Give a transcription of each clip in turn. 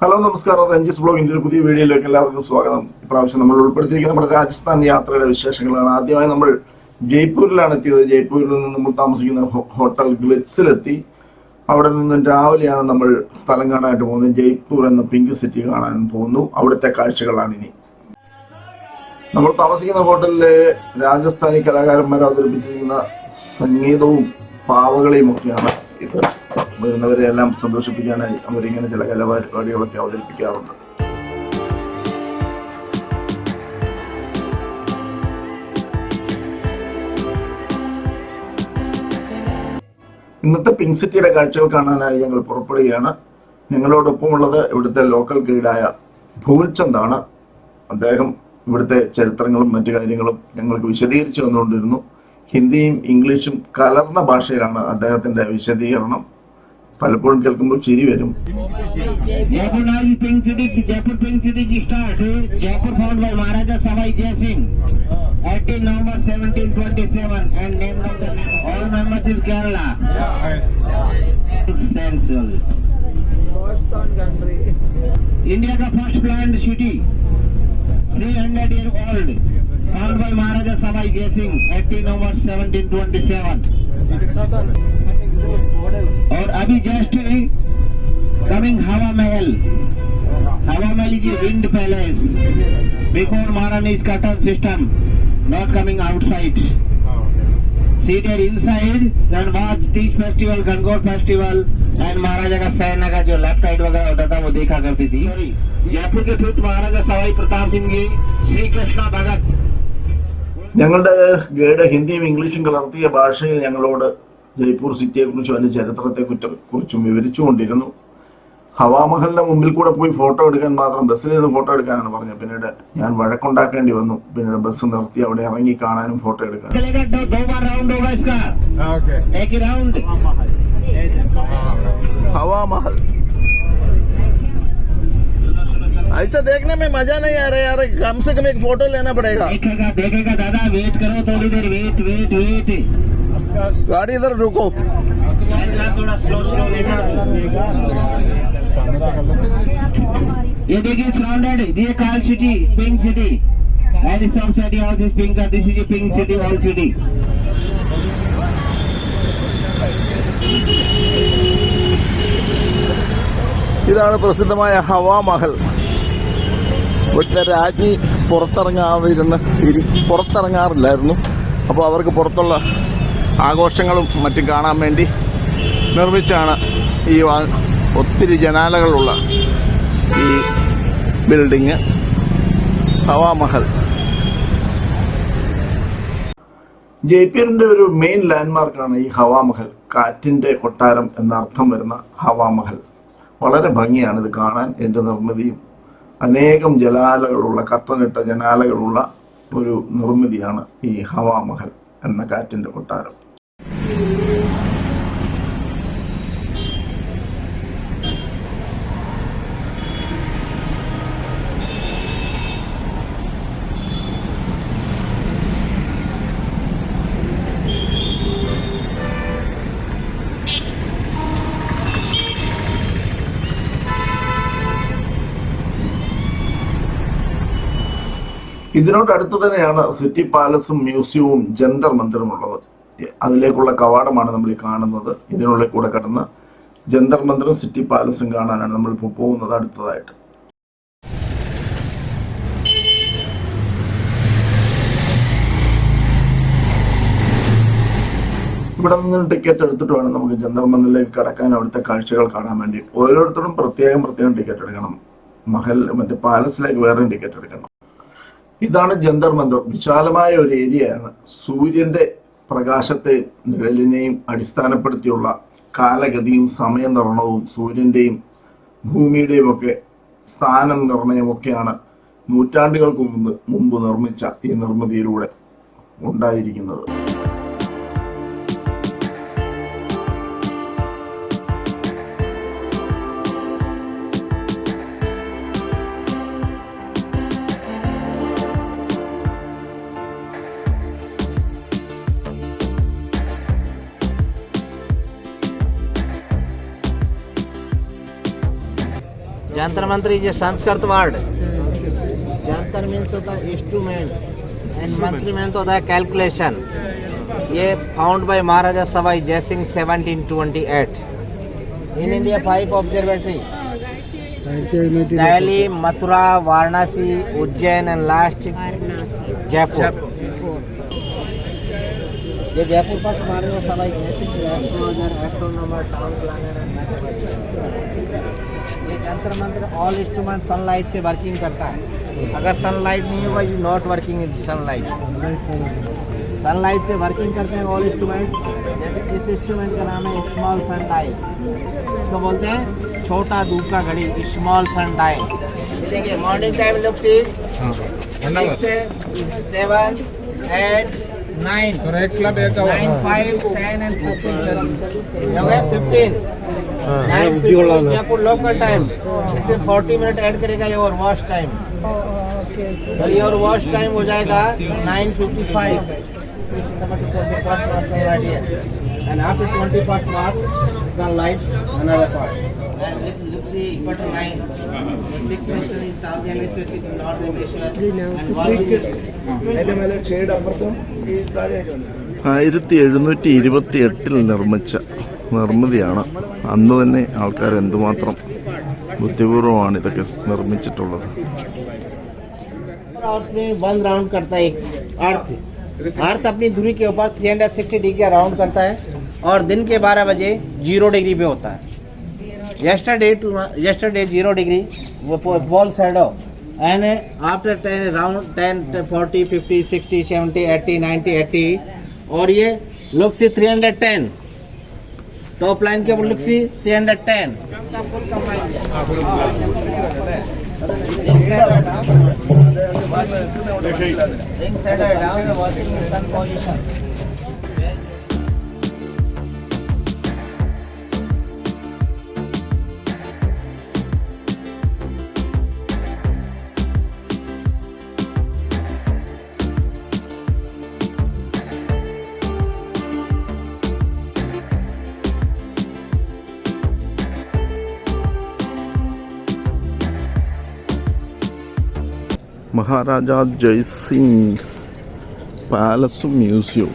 Hello നമസ്കാരം. രഞ്ജിസ് ബ്ലോഗിന്റെ ഒരു പുതിയ വീഡിയോയിലേക്ക് എല്ലാവർക്കും സ്വാഗതം. ഇപ്രാവശ്യം നമ്മൾ ഉൾപ്പെടുത്തിയിരിക്കുന്ന നമ്മുടെ രാജസ്ഥാൻ യാത്രയുടെ വിശേഷങ്ങളാണ്. ആദ്യമായി നമ്മൾ ജയ്പൂരിലാണ് എത്തിയത്. ജയ്പൂരിൽ നിന്ന് നമ്മൾ താമസിക്കുന്ന ഹോട്ടൽ ഗ്ലിറ്റ്സിലെത്തി. അവിടെ നിന്നും രാവിലെയാണ് നമ്മൾ സ്ഥലം കാണാനായിട്ട് പോകുന്നത്. ജയ്പൂർ എന്ന പിങ്ക് സിറ്റി കാണാൻ പോകുന്നു. അവിടുത്തെ കാഴ്ചകളാണ് ഇനി. നമ്മൾ താമസിക്കുന്ന ഹോട്ടലിലെ രാജസ്ഥാനി കലാകാരന്മാർ അവതരിപ്പിച്ചിരിക്കുന്ന സംഗീതവും പാവകളെയും ഒക്കെയാണ് ഇത്. വരുന്നവരെ എല്ലാം സന്തോഷിപ്പിക്കാനായി അവരിങ്ങനെ ചില കലാപരിപാടികളൊക്കെ അവതരിപ്പിക്കാറുണ്ട്. ഇന്നത്തെ പിൻസിറ്റിയുടെ കാഴ്ചകൾ കാണാനായി ഞങ്ങൾ പുറപ്പെടുകയാണ്. ഞങ്ങളോടൊപ്പമുള്ളത് ഇവിടുത്തെ ലോക്കൽ ഗൈഡായ ഭൂൽചന്ദാണ് അദ്ദേഹം ഇവിടുത്തെ ചരിത്രങ്ങളും മറ്റു കാര്യങ്ങളും ഞങ്ങൾക്ക് വിശദീകരിച്ചു വന്നുകൊണ്ടിരുന്നു ഹിന്ദിയും ഇംഗ്ലീഷും കലർന്ന ഭാഷയിലാണ് അദ്ദേഹത്തിന്റെ വിശദീകരണം. പലപ്പോഴും കേൾക്കുമ്പോൾ ചിരി വരും India ka first planned city 300 year old formed by Maharaja Sabai Jai Singh 18 November 1727 और अभी जस्ट कमिंग हवा महल हवा महल is a wind palace before Maharani's curtain system not coming outside seated inside and watch Teej festival Gangaur festival and महाराजा का सैना का जो left side वगैरह होता था वो देखा करती थी Sorry, जयपुर के फिफ्थ महाराजा सवाई प्रताप सिंह जी श्री कृष्णा भगत ഞങ്ങളുടെ ഗൈഡ് ഹിന്ദിയും ഇംഗ്ലീഷും കലർത്തിയ ഭാഷയിൽ ഞങ്ങളോട് ജയ്പൂർ സിറ്റിയെക്കുറിച്ചും അതിന്റെ ചരിത്രത്തെ കുറിച്ചും വിവരിച്ചുകൊണ്ടിരുന്നു ഹവാമഹലിന്റെ മുമ്പിൽ കൂടെ പോയി ഫോട്ടോ എടുക്കാൻ മാത്രം ബസ്സിൽ നിന്ന് ഫോട്ടോ എടുക്കാനാണ് പറഞ്ഞത് പിന്നീട് ഞാൻ വഴക്കുണ്ടാക്കേണ്ടി വന്നു പിന്നീട് ബസ് നിർത്തി അവിടെ ഇറങ്ങി കാണാനും ഫോട്ടോ എടുക്കാനും चलेगा दो, दो बार राउंड होगा इसका ओके एक ही राउंड हवामहल ऐसा देखने में मजा नहीं आ रहा यार कम से कम एक फोटो लेना पड़ेगा देखेगा देखेगा दादा वेट करो थोड़ी देर वेट वेट वेट गाड़ी इधर रुको थोड़ा स्लो स्लो लेना ये देखिए सराउंडेड ये call city pink city and is sub city all this pink this is pink city all city ഇതാണ് പ്രസിദ്ധമായ ഹവാമഹൽ ഇവിടുത്തെ രാജ്ഞി പുറത്തിറങ്ങാതിരുന്ന് ഇരി പുറത്തിറങ്ങാറില്ലായിരുന്നു അപ്പോൾ അവർക്ക് പുറത്തുള്ള ആഘോഷങ്ങളും മറ്റും കാണാൻ വേണ്ടി നിർമ്മിച്ചാണ് ഈ ഒത്തിരി ജനാലകളുള്ള ഈ ബിൽഡിങ് ഹവാമഹൽ ജയ്പൂരിന്റെ ഒരു മെയിൻ ലാൻഡ്മാർക്കാണ് ഈ ഹവാമഹൽ കാറ്റിന്റെ കൊട്ടാരം എന്നർത്ഥം വരുന്ന ഹവാമഹൽ വളരെ ഭംഗിയാണ് ഇത് കാണാൻ എന്റെ നിർമ്മിതിയും. അനേകം ജലാലകളുള്ള കത്തനിട്ട ജനാലകളുള്ള ഒരു നിർമ്മിതിയാണ് ഈ ഹവാമഹൽ എന്ന കാറ്റിന്റെ കൊട്ടാരം. ഇതിനോട് അടുത്ത് തന്നെയാണ് സിറ്റി പാലസും മ്യൂസിയവും ജന്തർ മന്ദിറും ഉള്ളത് അതിലേക്കുള്ള കവാടമാണ് നമ്മൾ ഈ കാണുന്നത്. ഇതിനുള്ളിൽ കൂടെ കടന്ന് ജന്തർ മന്ദിറും സിറ്റി പാലസും കാണാനാണ് നമ്മൾ ഇപ്പോൾ പോകുന്നത് അടുത്തതായിട്ട്. ഇവിടെ നിന്ന് ടിക്കറ്റ് എടുത്തിട്ട് വേണം നമുക്ക് ജന്തർ മന്ദിറിലേക്ക് കടക്കാൻ. അവിടുത്തെ കാഴ്ചകൾ കാണാൻ വേണ്ടി ഓരോരുത്തരും പ്രത്യേകം പ്രത്യേകം ടിക്കറ്റ് എടുക്കണം. മഹൽ മറ്റേ പാലസിലേക്ക് വേറെയും ടിക്കറ്റ് എടുക്കണം. ഇതാണ് ജന്തർ മന്ദിർ വിശാലമായ ഒരു ഏരിയയാണ്. സൂര്യന്റെ പ്രകാശത്തെ നിഴലിനെയും അടിസ്ഥാനപ്പെടുത്തിയുള്ള കാലഗതിയും സമയനിർണവും സൂര്യന്റെയും ഭൂമിയുടെയും ഒക്കെ സ്ഥാനം നിർണയമൊക്കെയാണ് നൂറ്റാണ്ടുകൾക്ക് മുമ്പ് മുമ്പ് നിർമ്മിച്ച ഈ നിർമ്മിതിയിലൂടെ ഉണ്ടായിരിക്കുന്നത്. Jantar Mantar Jantar Mantar is a Sanskrit word Jantar means the instrument and મંત્રી होता है कैलकुलेशन ये found by Maharaja Sawai Jai Singh seventeen twenty eight in India five observatory Delhi Mathura Varanasi Ujjain and last Jaipur ये Jaipur first महाराजा सवाई जय सिंह दो हज़ार अठारह number town planner ये Jantar Mantar all instrument sunlight से वर्किंग करता है। अगर सनलाइट नहीं होगा is not working in sunlight sunlight से वर्किंग करते हैं ऑल इंस्ट्रूमेंट जैसे इस इंस्ट्रूमेंट का नाम है स्मॉल सन डाई तो बोलते हैं छोटा धूप का घड़ी स्मॉल सन डाई देखिए morning time look see six seven eight nine. So Rex Club एक और Nine five ten and fifteen sir. ये हो गया fifteen. Nine fifteen Jaipur local time. इसे forty minute add करेगा ये और wash time. तो ये और wash time हो जाएगा nine fifty five. And after 21st March, sunlight, another part. And with Luxi equator line the six meter is south hemisphere six north hemisphere and one ആയിരത്തി എഴുന്നൂറ്റി ഇരുപത്തി എട്ടിൽ നിർമ്മിച്ച നിർമ്മിതിയാണ് അന്ന് തന്നെ ആൾക്കാർ എന്തുമാത്രം ബുദ്ധിപൂർവമാണ് ഇതൊക്കെ നിർമ്മിച്ചിട്ടുള്ളത് आवर्स में वन राउंड करता है एक अर्थ अर्थ अपनी धुरी के ऊपर 360 डिग्री राउंड करता है और दिन के 12 बजे जीरो डिग्री पे होता है yesterday to yesterday zero degree ball shadow and after 10 round 10 40 50 60 70 80 90 80 और ये लुक सी 310 टॉप लाइन के ऊपर look C 310 Ring center down, watching the sun Maharaja Jaisingh പാലസും മ്യൂസിയവും.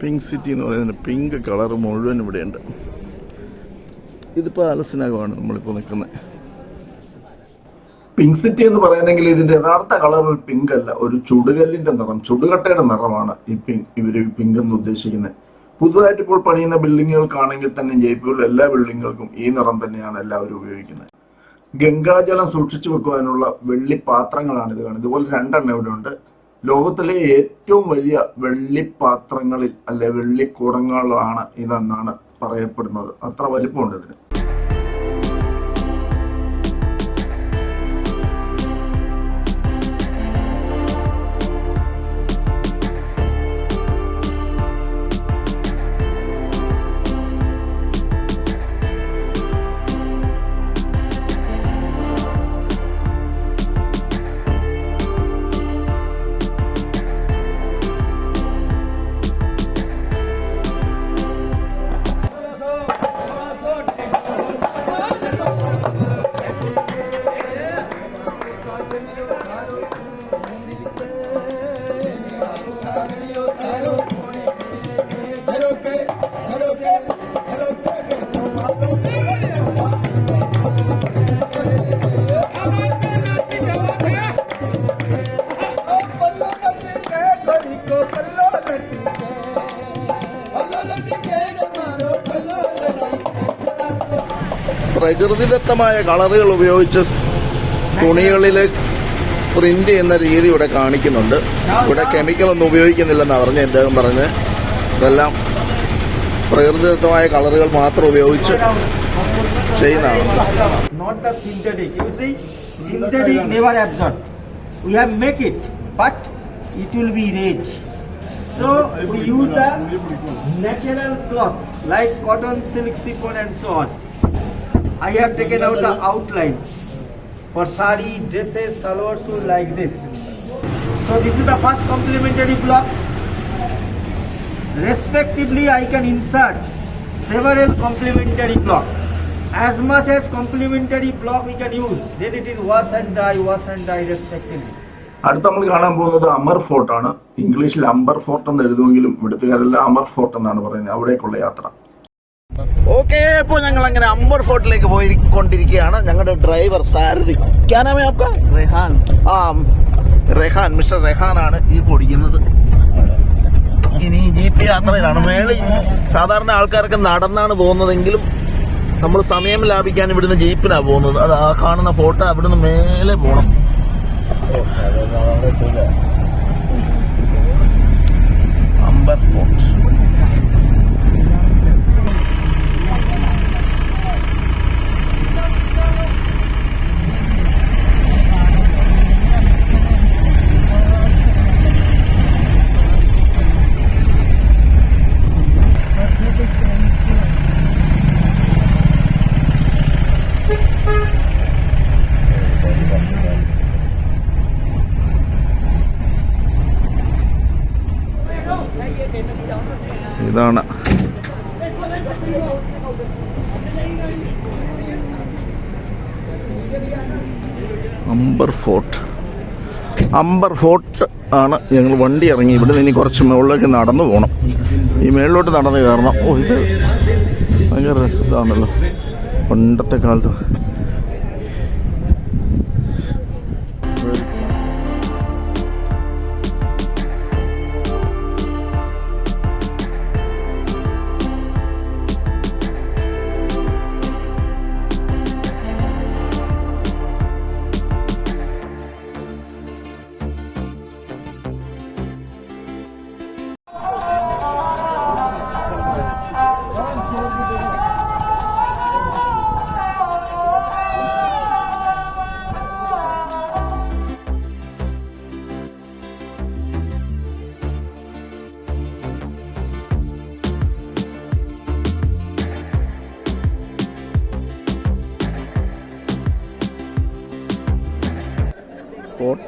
പിങ്ക് സിറ്റി എന്ന് പറയുന്നത് പിങ്ക് കളർ മുഴുവൻ ഇവിടെയുണ്ട്. ഇത് പാലസിനകമാണ് നമ്മളിപ്പോൾ നിൽക്കുന്നത്. പിങ്ക് സിറ്റി എന്ന് പറയുന്നെങ്കിൽ ഇതിന്റെ യഥാർത്ഥ കളർ ഒരു പിങ്ക് അല്ല ഒരു ചുടുകല്ലിന്റെ നിറം ചുടുകട്ടയുടെ നിറമാണ് ഈ പിങ്ക് ഇവർ പിങ്ക് എന്ന് ഉദ്ദേശിക്കുന്നത്. പുതുതായിട്ട് ഇപ്പോൾ പണിയുന്ന ബിൽഡിങ്ങുകൾക്കാണെങ്കിൽ തന്നെ ജയ്പൂരിലെ എല്ലാ ബിൽഡിങ്ങുകൾക്കും ഈ നിറം തന്നെയാണ് എല്ലാവരും ഉപയോഗിക്കുന്നത്. ഗംഗാജലം സൂക്ഷിച്ചു വെക്കുവാനുള്ള വെള്ളി പാത്രങ്ങളാണ് ഇത് കാണുന്നത്. ഇതുപോലെ രണ്ടെണ്ണം ഇവിടെ ഉണ്ട്. ലോകത്തിലെ ഏറ്റവും വലിയ വെള്ളിപ്പാത്രങ്ങളിൽ അല്ലെ വെള്ളിക്കുടങ്ങളാണ് ഇതെന്നാണ് പറയപ്പെടുന്നത്. അത്ര വലിപ്പമുണ്ട് ഇതിന്. പ്രകൃതിദത്തമായ കളറുകൾ ഉപയോഗിച്ച് തുണികളിൽ പ്രിന്റ് ചെയ്യുന്ന രീതി ഇവിടെ കാണിക്കുന്നുണ്ട് ഇവിടെ കെമിക്കലൊന്നും ഉപയോഗിക്കുന്നില്ലെന്നാണ് പറഞ്ഞ ഇദ്ദേഹം പറഞ്ഞ് ഇതെല്ലാം പ്രകൃതിദത്തമായ കളറുകൾ മാത്രം ഉപയോഗിച്ച് ചെയ്യുന്നതാണ് not the synthetic. You see, synthetic never absorbed. We have make it, but it will be rage. So we use the natural cloth like cotton, silk, chiffon and so on. I have taken out the outline for sari, dresses, salwar suit like this. So this is the first complementary block. Respectively, I can insert several complementary block. As much as complementary block we can use, then it is wash and dry, wash and dry respectively. അടുത്ത നമ്മൾ കാണാൻ പോകുന്നത് Amar fort ആണ് ഇംഗ്ലീഷിൽ Amber fort എന്ന് എഴുതുമെങ്കിലും ഇവിടുത്തുകാരെല്ലാം Amar fort എന്നാണ് പറയുന്നത് അവിടേക്കുള്ള യാത്ര ഓക്കെ ഇപ്പോൾ ഞങ്ങൾ അങ്ങനെ അമ്പർ ഫോർട്ടിലേക്ക് പോയിക്കൊണ്ടിരിക്കുകയാണ് ഞങ്ങളുടെ ഡ്രൈവർ സാരഥി. ക്യാനാമേ ആപ്ക Rehan. ആ റെഹാൻ മിസ്റ്റർ റെഹാൻ ആണ് ഈ പൊടിക്കുന്നത്. ഇനി ജീപ്പ് യാത്രയിലാണ്. മേളിൽ സാധാരണ ആൾക്കാരൊക്കെ നടന്നാണ് പോകുന്നതെങ്കിലും നമ്മൾ സമയം ലാഭിക്കാൻ ഇവിടുന്ന് ജീപ്പിനാണ് പോകുന്നത്. അത് ആ കാണുന്ന ഫോട്ടോ അവിടുന്ന് മേലെ പോകണം അമ്പത് ഫോർട്ട്. ഇതാണ്. അംബർ ഫോർട്ട്. അംബർ ഫോർട്ട് ആണ് ഞങ്ങൾ വണ്ടി ഇറങ്ങി. ഇവിടെ നിന്ന് ഇനി കുറച്ച് മുകളിലേക്ക് നടന്നു പോകണം ഈ മേളിലോട്ട് നടന്ന് കയറണം ഓ ഇത് ഭയങ്കര ഇതാണല്ലോ. പണ്ടത്തെ കാലത്ത്.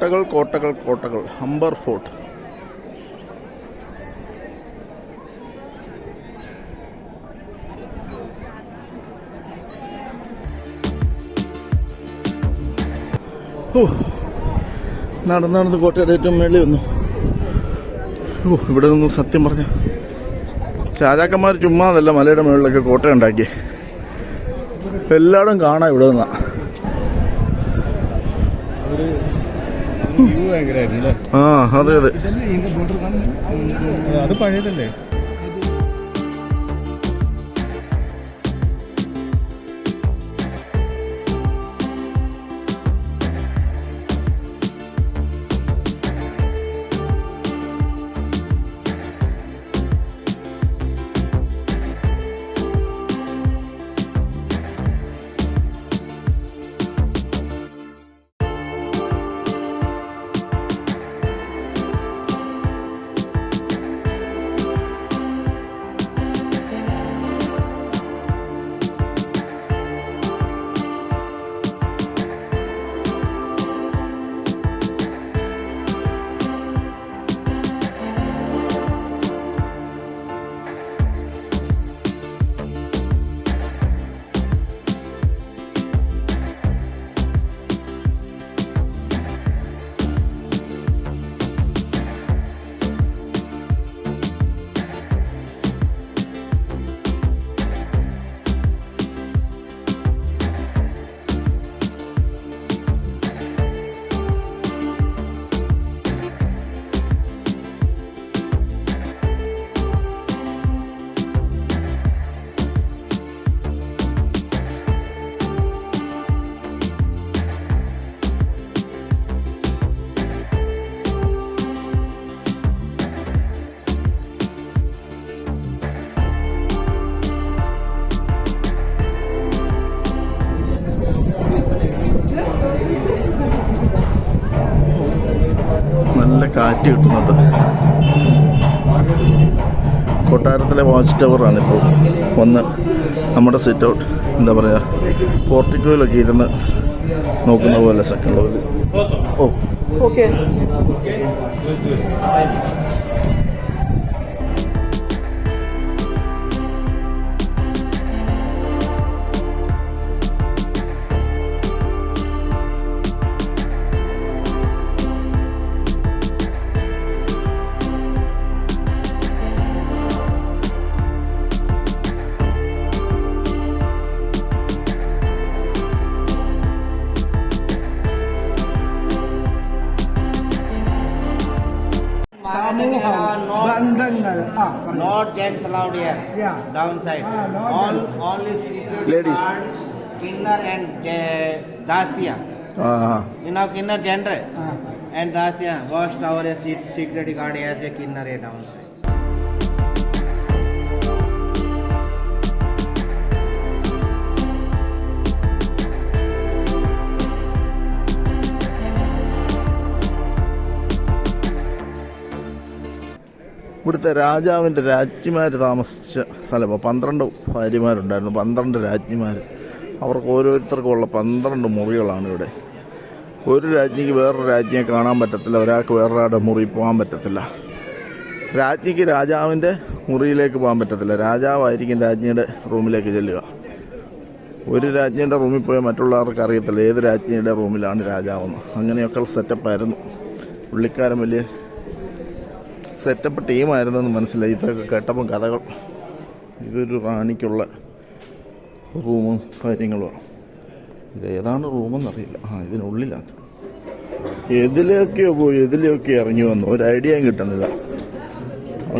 കോട്ടകൾ കോട്ടകൾ കോട്ടകൾ. അംബർ ഫോർട്ട് നടന്ന് നടന്ന് കോട്ടയുടെ ഏറ്റവും മേളിൽ വന്നു. ഓ ഇവിടെ നിന്ന് സത്യം പറഞ്ഞ. രാജാക്കന്മാർ ചുമ്മാതല്ല മലയുടെ മുകളിലൊക്കെ കോട്ട ഉണ്ടാക്കി. എല്ലായിടും കാണാം ഇവിടെ നിന്നാ ആ അതെ അതെ. അത് പഴയതല്ലേ? കിട്ടുന്നുണ്ട് കൊട്ടാരത്തിലെ വാച്ച് ടവറാണിപ്പോൾ വന്ന് നമ്മുടെ സിറ്റ് ഔട്ട് എന്താ പറയുക പോർട്ടിക്കോയിലൊക്കെ ഇരുന്ന് നോക്കുന്ന പോലെ second nothing there out. are no Bandangal. Ah, sorry. no gents allowed here. Yeah. Downside. Ah, no All, gents. only security Ladies. guard, Kinnar and uh, Dasya. Ah. You know Kinnar gender? Ah. And Dasya, watched our se- security guard here, say Kinnar here downside. ഇവിടുത്തെ രാജാവിന്റെ രാജ്ഞിമാർ താമസിച്ച സ്ഥലം. പന്ത്രണ്ട് ഭാര്യമാരുണ്ടായിരുന്നു പന്ത്രണ്ട് രാജ്ഞിമാർ അവർക്ക് ഓരോരുത്തർക്കും ഉള്ള പന്ത്രണ്ട് മുറികളാണ് ഇവിടെ. ഒരു രാജ്ഞിക്ക് വേറൊരു രാജ്ഞിയെ കാണാൻ പറ്റത്തില്ല ഒരാൾക്ക് വേറൊരാളുടെ മുറി പോകാൻ പറ്റത്തില്ല. രാജ്ഞിക്ക് രാജാവിന്റെ മുറിയിലേക്ക് പോകാൻ പറ്റത്തില്ല. രാജാവായിരിക്കും രാജ്ഞിയുടെ റൂമിലേക്ക് ചെല്ലുക. ഒരു രാജ്ഞിയുടെ റൂമിൽ പോയാൽ മറ്റുള്ളവർക്ക് അറിയത്തില്ല ഏത് രാജ്ഞിയുടെ റൂമിലാണ് രാജാവെന്ന്. അങ്ങനെയൊക്കെ സെറ്റപ്പായിരുന്നു. പുള്ളിക്കാരൻ വലിയ സെറ്റപ്പ് ടീമായിരുന്നെന്ന് മനസ്സിലായി. ഇതൊക്കെ കേട്ടപ്പം കഥകൾ. ഇതൊരു റാണിക്കുള്ള റൂമും കാര്യങ്ങളുമാണ് ഇത് ഏതാണ് റൂമെന്നറിയില്ല. ആ ഇതിനുള്ളിലാണ് എതിലെയൊക്കെയോ പോയി എതിലെയൊക്കെ ഇറങ്ങി വന്നു. ഒരു ഐഡിയയും കിട്ടുന്നില്ല.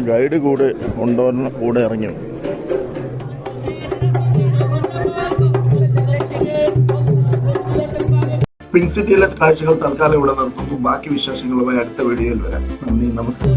ഗൈഡ് കൂടെ കൊണ്ടുവന്ന കൂടെ ഇറങ്ങി വന്നു. പിങ്ക് സിറ്റിയിലെ കാഴ്ചകൾ തൽക്കാലം ഇവിടെ നിർത്തുന്നു. ബാക്കി വിശേഷങ്ങളുമായി അടുത്ത വീഡിയോയിൽ വരാം. നന്ദി നമസ്കാരം.